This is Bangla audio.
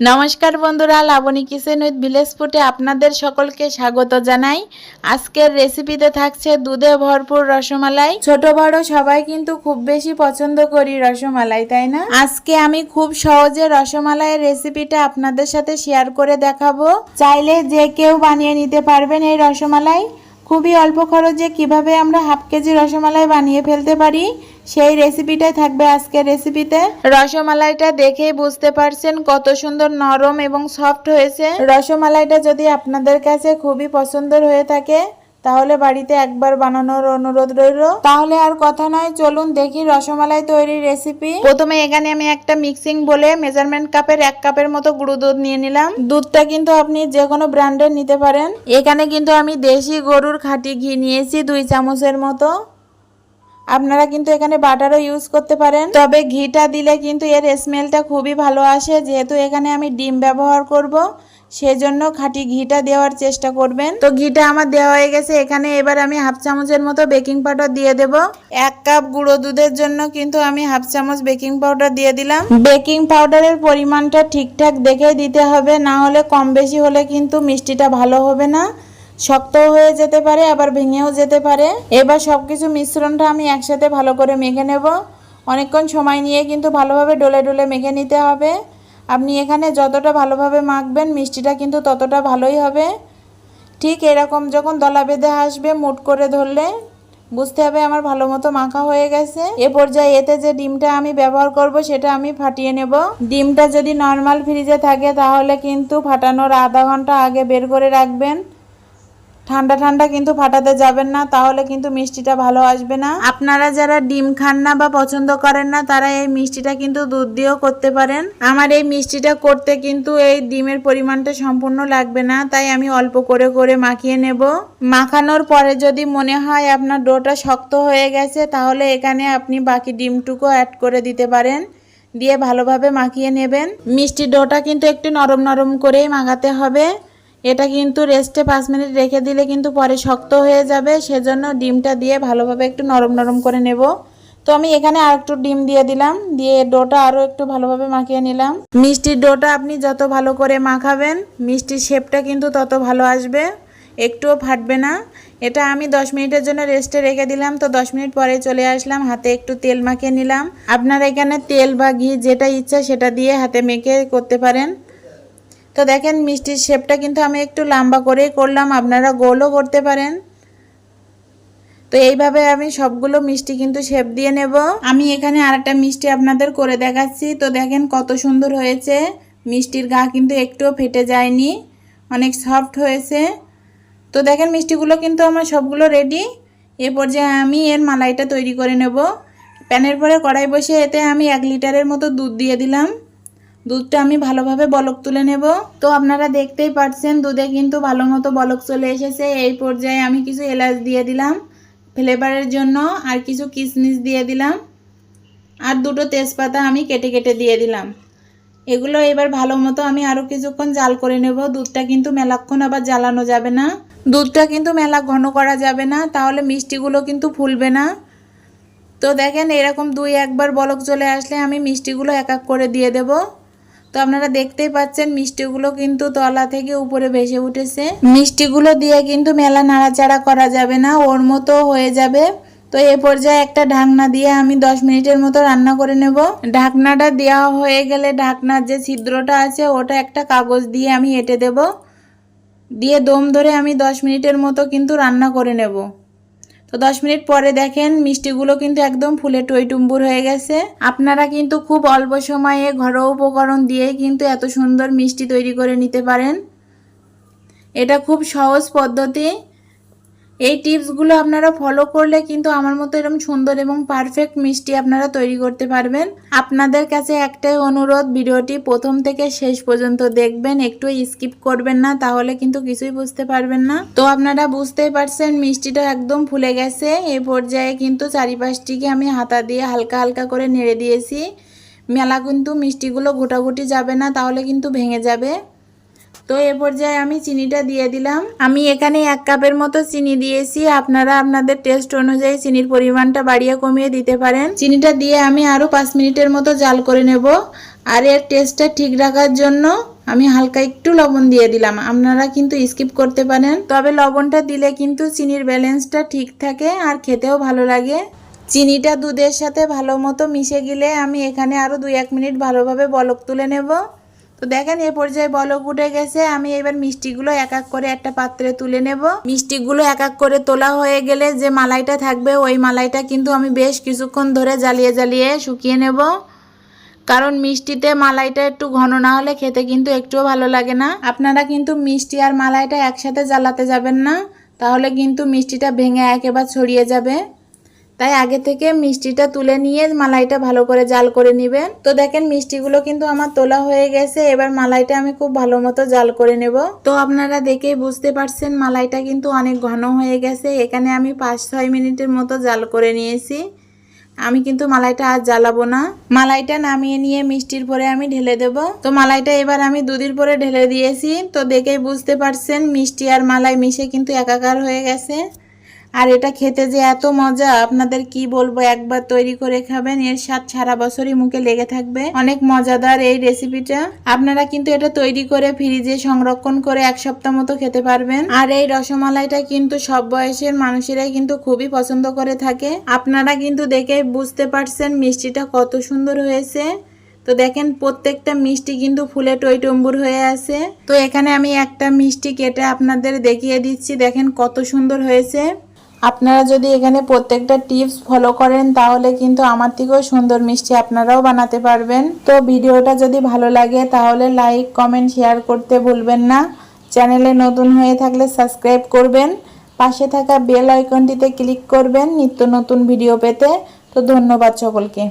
নমস্কার বন্ধুরা লাবণী কিচেন উইথ ভিলেজ ফুটে আপনাদের সকলকে স্বাগত জানাই। আজকের রেসিপিতে থাকছে দুধে ভরপুর রসমালাই। ছোট বড় সবাই কিন্তু খুব বেশি পছন্দ করি রসমালাই তাই না? আজকে আমি খুব সহজে রসমালাইয়ের রেসিপিটা আপনাদের সাথে শেয়ার করে দেখাবো। চাইলে যে কেউ বানিয়ে নিতে পারবেন এই রসমালাই। খুবই অল্প খরচে কীভাবে আমরা হাফ কেজি রসমালাই বানিয়ে ফেলতে পারি? সেই রেসিপিটাই থাকবে আজকের রেসিপিতে রসমালাইটা দেখেই বুঝতে পারছেন কত সুন্দর নরম এবং সফট হয়েছে। রসমালাইটা যদি আপনাদের কাছে খুবই পছন্দের হয়ে থাকে তাহলে বাড়িতে একবার বানানোর অনুরোধ রইল। তাহলে আর কথা নয়, চলুন দেখি রসমালাই তৈরির রেসিপি প্রথমে এখানে আমি একটা মিক্সিং বলে মেজারমেন্ট কাপের এক কাপের মতো গুঁড়ো দুধ নিয়ে নিলাম। দুধটা কিন্তু আপনি যে কোনো ব্র্যান্ডের নিতে পারেন। এখানে কিন্তু আমি দেশি গরুর খাঁটি ঘি নিয়েছি দুই চামচের মতো। আপনারা কিন্তু এখানে বাটারও ইউজ করতে পারেন। তবে ঘিটা দিলে কিন্তু এর স্মেলটা খুবই ভালো আসে। যেহেতু এখানে আমি ডিম ব্যবহার করব সেজন্য খাঁটি ঘিটা দেওয়ার চেষ্টা করবেন। তো ঘিটা আমার দেওয়া হয়ে গেছে, এখানে এবার আমি হাফ চামচের মতো বেকিং পাউডার দিয়ে দেব। এক কাপ গুঁড়ো দুধের জন্য কিন্তু আমি হাফ চামচ বেকিং পাউডার দিয়ে দিলাম। বেকিং পাউডারের পরিমাণটা ঠিকঠাক দেখে দিতে হবে, না হলে কম বেশি হলে কিন্তু মিষ্টিটা ভালো হবে না। শক্ত হয়ে যেতে পারে, আবার ভেঙেও যেতে পারে। এবার সব কিছু মিশ্রণটা আমি একসাথে ভালো করে মেখে নেব। অনেকক্ষণ সময় নিয়ে কিন্তু ভালোভাবে ডলে ডলে মেখে নিতে হবে। আপনি এখানে যতটা ভালোভাবে মাখবেন, মিষ্টিটা কিন্তু ততটা ভালোই হবে। ঠিক এরকম যখন দলা বেঁধে আসবে, মুট করে ধরলে, বুঝতে হবে আমার ভালো মতো মাখা হয়ে গেছে। এ পর্যায়ে এতে যে ডিমটা আমি ব্যবহার করব, সেটা আমি ফাটিয়ে নেব। ডিমটা যদি নর্মাল ফ্রিজে থাকে, তাহলে কিন্তু ফাটানোর আধা ঘণ্টা আগে বের করে রাখবেন। ঠান্ডা ঠান্ডা কিন্তু ফাটাতে যাবেন না, তাহলে কিন্তু মিষ্টিটা ভালো আসবে না। আপনারা যারা ডিম খান না বা পছন্দ করেন না, তারা এই মিষ্টিটা কিন্তু দুধ দিয়েও করতে পারেন। আমার এই মিষ্টিটা করতে কিন্তু এই ডিমের পরিমাণটা সম্পূর্ণ লাগবে না, তাই আমি অল্প করে করে মাখিয়ে নেব। মাখানোর পরে যদি মনে হয় আপনার ডোটা শক্ত হয়ে গেছে, তাহলে এখানে আপনি বাকি ডিমটুকু অ্যাড করে দিতে পারেন, দিয়ে ভালোভাবে মাখিয়ে নেবেন। মিষ্টি ডোটা কিন্তু একটু নরম নরম করেই মাখাতে হবে। এটা কিন্তু রেস্টে পাঁচ মিনিট রেখে দিলে কিন্তু পরে শক্ত হয়ে যাবে, সেজন্য ডিমটা দিয়ে ভালোভাবে একটু নরম নরম করে নেব। তো আমি এখানে আর একটু ডিম দিয়ে দিলাম, দিয়ে ডোটা আরও একটু ভালোভাবে মাখিয়ে নিলাম। মিষ্টির ডোটা আপনি যত ভালো করে মাখাবেন, মিষ্টির শেপটা কিন্তু তত ভালো আসবে, একটুও ফাটবে না। এটা আমি দশ মিনিটের জন্য রেস্টে রেখে দিলাম, তো দশ মিনিট পরে চলে আসলাম, হাতে একটু তেল মাখিয়ে নিলাম। আপনারা এখানে তেল বা ঘি যেটা ইচ্ছা সেটা দিয়ে হাতে মেখে করতে পারেন। তো দেখেন মিষ্টির শেপটা কিন্তু আমি একটু লম্বা করেই করলাম, আপনারা গোলও করতে পারেন। তো এইভাবে আমি সবগুলো মিষ্টি কিন্তু শেপ দিয়ে নেব। আমি এখানে আরেকটা মিষ্টি আপনাদের করে দেখাচ্ছি। তো দেখেন কত সুন্দর হয়েছে। মিষ্টির গা কিন্তু একটুও ফেটে যায়নি, অনেক সফট হয়েছে। তো দেখেন মিষ্টিগুলো কিন্তু আমার সবগুলো রেডি। এ পর্যায়ে আমি এর মালাইটা তৈরি করে নেব। প্যানের পরে কড়াই বসে এতে আমি এক লিটারের মতো দুধ দিয়ে দিলাম। দুধটা আমি ভালোভাবে বলক তুলে নেব। তো আপনারা দেখতেই পাচ্ছেন, দুধে কিন্তু ভালো মতো বলক চলে এসেছে। এই পর্যায়ে আমি কিছু এলাচ দিয়ে দিলাম ফ্লেভারের জন্য আর কিছু কিশমিশ দিয়ে দিলাম আর দুটো তেজপাতা আমি কেটে কেটে দিয়ে দিলাম। এগুলো এবার ভালো মতো আমি আরও কিছুক্ষণ জাল করে নেব। দুধটা কিন্তু মেলাক্ষণ আবার জ্বালানো যাবে না। দুধটা কিন্তু মেলা ঘন করা যাবে না, তাহলে মিষ্টিগুলো কিন্তু ফুলবে না। তো দেখেন এরকম দুই একবার বলক চলে আসলে আমি মিষ্টিগুলো এক এক করে দিয়ে দেবো। তো আপনারা দেখতেই পাচ্ছেন মিষ্টিগুলো কিন্তু তলা থেকে উপরে ভেসে উঠেছে। মিষ্টিগুলো দিয়ে কিন্তু মেলা নাড়াচাড়া করা যাবে না, ওর মতো হয়ে যাবে। তো এ পর্যায়ে একটা ঢাকনা দিয়ে আমি দশ মিনিটের মতো রান্না করে নেব। ঢাকনাটা দেওয়া হয়ে গেলে ঢাকনার যে ছিদ্রটা আছে, ওটা একটা কাগজ দিয়ে আমি এঁটে দেব। দিয়ে দম ধরে আমি দশ মিনিটের মতো কিন্তু রান্না করে নেব। তো দশ মিনিট পরে দেখেন মিষ্টিগুলো কিন্তু একদম ফুলে টইটুম্বুর হয়ে গেছে। আপনারা কিন্তু খুব অল্প সময়ে ঘরোয়া উপকরণ দিয়ে কিন্তু এত সুন্দর মিষ্টি তৈরি করে নিতে পারেন। এটা খুব সহজ পদ্ধতি। এই টিপসগুলো আপনারা ফলো করলে কিন্তু আমার মতো এরকম সুন্দর এবং পারফেক্ট মিষ্টি আপনারা তৈরি করতে পারবেন। আপনাদের কাছে একটাই অনুরোধ, ভিডিওটি প্রথম থেকে শেষ পর্যন্ত দেখবেন, একটু স্কিপ করবেন না, তাহলে কিন্তু কিছুই বুঝতে পারবেন না। তো আপনারা বুঝতেই পারছেন, মিষ্টিটা একদম ফুলে গেছে। এই পর্যায়ে কিন্তু চারিপাশটিকে আমি হাতা দিয়ে হালকা হালকা করে নেড়ে দিয়েছি। মেলা কিন্তু মিষ্টিগুলো গোটাগুটি যাবে না, তাহলে কিন্তু ভেঙে যাবে। তো এ পর্যায়ে আমি চিনিটা দিয়ে দিলাম। আমি এখানে এক কাপের মতো চিনি দিয়েছি। আপনারা আপনাদের টেস্ট অনুযায়ী চিনির পরিমাণটা বাড়িয়ে কমিয়ে দিতে পারেন। চিনিটা দিয়ে আমি আরও পাঁচ মিনিটের মতো জাল করে নেব। আর এর টেস্টটা ঠিক রাখার জন্য আমি হালকা একটু লবণ দিয়ে দিলাম। আপনারা কিন্তু স্কিপ করতে পারেন। তবে লবণটা দিলে কিন্তু চিনির ব্যালেন্সটা ঠিক থাকে আর খেতেও ভালো লাগে। চিনিটা দুধের সাথে ভালো মতো মিশে গেলে আমি এখানে আরও দুই এক মিনিট ভালোভাবে বলক তুলে নেব। তো দেখেন, এ পর্যায়ে বলক উঠে গেছে। আমি এবার মিষ্টিগুলো এক এক করে একটা পাত্রে তুলে নেব। মিষ্টিগুলো এক এক করে তোলা হয়ে গেলে যে মালাইটা থাকবে, ওই মালাইটা কিন্তু আমি বেশ কিছুক্ষণ ধরে জ্বালিয়ে জ্বালিয়ে শুকিয়ে নেব। কারণ মিষ্টিতে মালাইটা একটু ঘন না হলে খেতে কিন্তু একটুও ভালো লাগে না। আপনারা কিন্তু মিষ্টি আর মালাইটা একসাথে জ্বালাতে যাবেন না। তাহলে কিন্তু মিষ্টিটা ভেঙে একেবারে ছড়িয়ে যাবে। তাই আগে থেকে মিষ্টিটা তুলে নিয়ে মালাইটা ভালো করে জাল করে নেবেন। তো দেখেন মিষ্টিগুলো কিন্তু আমার তোলা হয়ে গেছে, এবার মালাইটা আমি খুব ভালো মতো জাল করে নেব। তো আপনারা দেখেই বুঝতে পারছেন মালাইটা কিন্তু অনেক ঘন হয়ে গেছে, এখানে আমি পাঁচ ছয় মিনিটের মতো জাল করে নিয়েছি। আমি কিন্তু মালাইটা আর জ্বালাবো না। মালাইটা নামিয়ে নিয়ে মিষ্টির পরে আমি ঢেলে দেব। তো মালাইটা এবার আমি দুধের পরে ঢেলে দিয়েছি। তো দেখেই বুঝতে পারছেন মিষ্টি আর মালাই মিশে কিন্তু একাকার হয়ে গেছে। আর এটা খেতে যে এত মজা, আপনাদের কি বলব? একবার তৈরি করে খাবেন, এর স্বাদ সারা বছরই মুখে লেগে থাকবে। অনেক মজাদার এই রেসিপিটা আপনারা কিন্তু এটা তৈরি করে ফ্রিজে সংরক্ষণ করে এক সপ্তাহ মতো খেতে পারবেন। আর এই রসমালাইটা কিন্তু সব বয়সের মানুষেরাই কিন্তু খুবই পছন্দ করে থাকে। আপনারা কিন্তু দেখে বুঝতে পারছেন মিষ্টিটা কত সুন্দর হয়েছে। তো দেখেন, প্রত্যেকটা মিষ্টি কিন্তু ফুলে টইটম্বুর হয়ে আছে। তো এখানে আমি একটা মিষ্টি কেটে আপনাদের দেখিয়ে দিচ্ছি। দেখেন কত সুন্দর হয়েছে। আপনারা যদি এখানে প্রত্যেকটা টিপস ফলো করেন, তাহলে কিন্তু আমার থেকেও সুন্দর মিষ্টি আপনারাও বানাতে পারবেন। তো ভিডিওটা যদি ভালো লাগে, তাহলে লাইক কমেন্ট শেয়ার করতে ভুলবেন না। চ্যানেলে নতুন হয়ে থাকলে সাবস্ক্রাইব করবেন। পাশে থাকা বেল আইকনটিতে ক্লিক করবেন নিত্য নতুন ভিডিও পেতে। তো ধন্যবাদ সকলকে।